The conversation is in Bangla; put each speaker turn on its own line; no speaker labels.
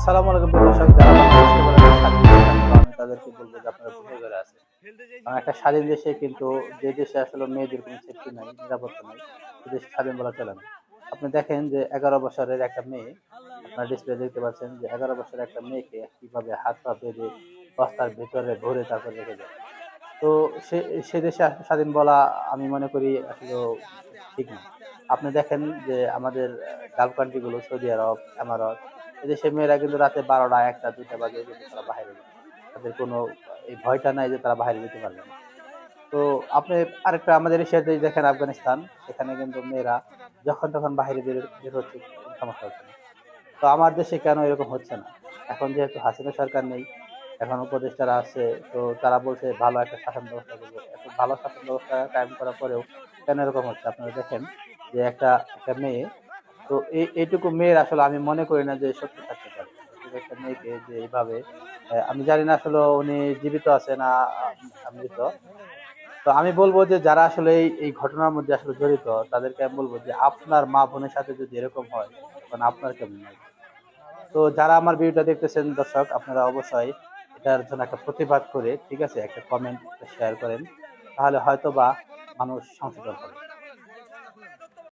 আসসালামু আলাইকুম দর্শক, যারা তাদেরকে বলব যে আপনারা ভুলে ঘরে আছেন কারণ একটা স্বাধীন দেশে কিন্তু যে দেশে আসলে মেয়েদের কোনো সেফটি নাই, নিরাপত্তা নাই, সে দেশে স্বাধীন বলা চলে না। আপনি দেখেন যে এগারো বছরের একটা মেয়ে, আপনার ডিসপ্লে দেখতে পাচ্ছেন যে এগারো বছরের একটা মেয়েকে কীভাবে হাত পা বেঁধে বস্তার ভেতরে ভরে তারপরে রেখে দেয়। তো সে সে দেশে স্বাধীন বলা আমি মনে করি আসলে ঠিক না। আপনি দেখেন যে আমাদের গালফ কান্ট্রিগুলো, সৌদি আরব আমারত এদেশে মেয়েরা কিন্তু রাতে বারোটা, একটা, দুইটা বাজে কিন্তু তারা বাইরে যায়। তাদের কোনো, এই ভয়টা নাই যে তারা বাইরে যেতে পারবে না। তো আপনি আরেকটা, আমাদের এশিয়ার দেশ দেখেন আফগানিস্তান, সেখানে কিন্তু মেয়েরা যখন তখন বাইরে বের বের হচ্ছে, সমস্যা হচ্ছে না। তো আমার দেশে কেন এরকম হচ্ছে না? এখন যেহেতু হাসিনা সরকার নেই, এখন উপদেষ্টারা আছে, তো তারা বলছে ভালো একটা শাসন ব্যবস্থা করবে। ভালো শাসন ব্যবস্থা কায়েম করার পরেও কেন এরকম হচ্ছে? আপনারা দেখেন যে একটা একটা মেয়ে। তো এই এইটুকু মেয়ের আসলে আমি মনে করি না যে সত্যি থাকতে পারে। একটা মেয়েকে যে এইভাবে আমি জানি না আসলে উনি জীবিত আছে না মৃত তো আমি বলব যে যারা আসলে এই ঘটনার মধ্যে আসলে জড়িত, তাদেরকে আমি বলব যে আপনার মা বোনের সাথে যদি এরকম হয়, তখন আপনার কেমন লাগবে তো যারা আমার ভিডিওটা দেখতেছেন দর্শক, আপনারা অবশ্যই এটার জন্য একটা প্রতিবাদ করে, ঠিক আছে, একটা কমেন্ট শেয়ার করেন। তাহলে হয়তো বা মানুষ সংশোধন হবে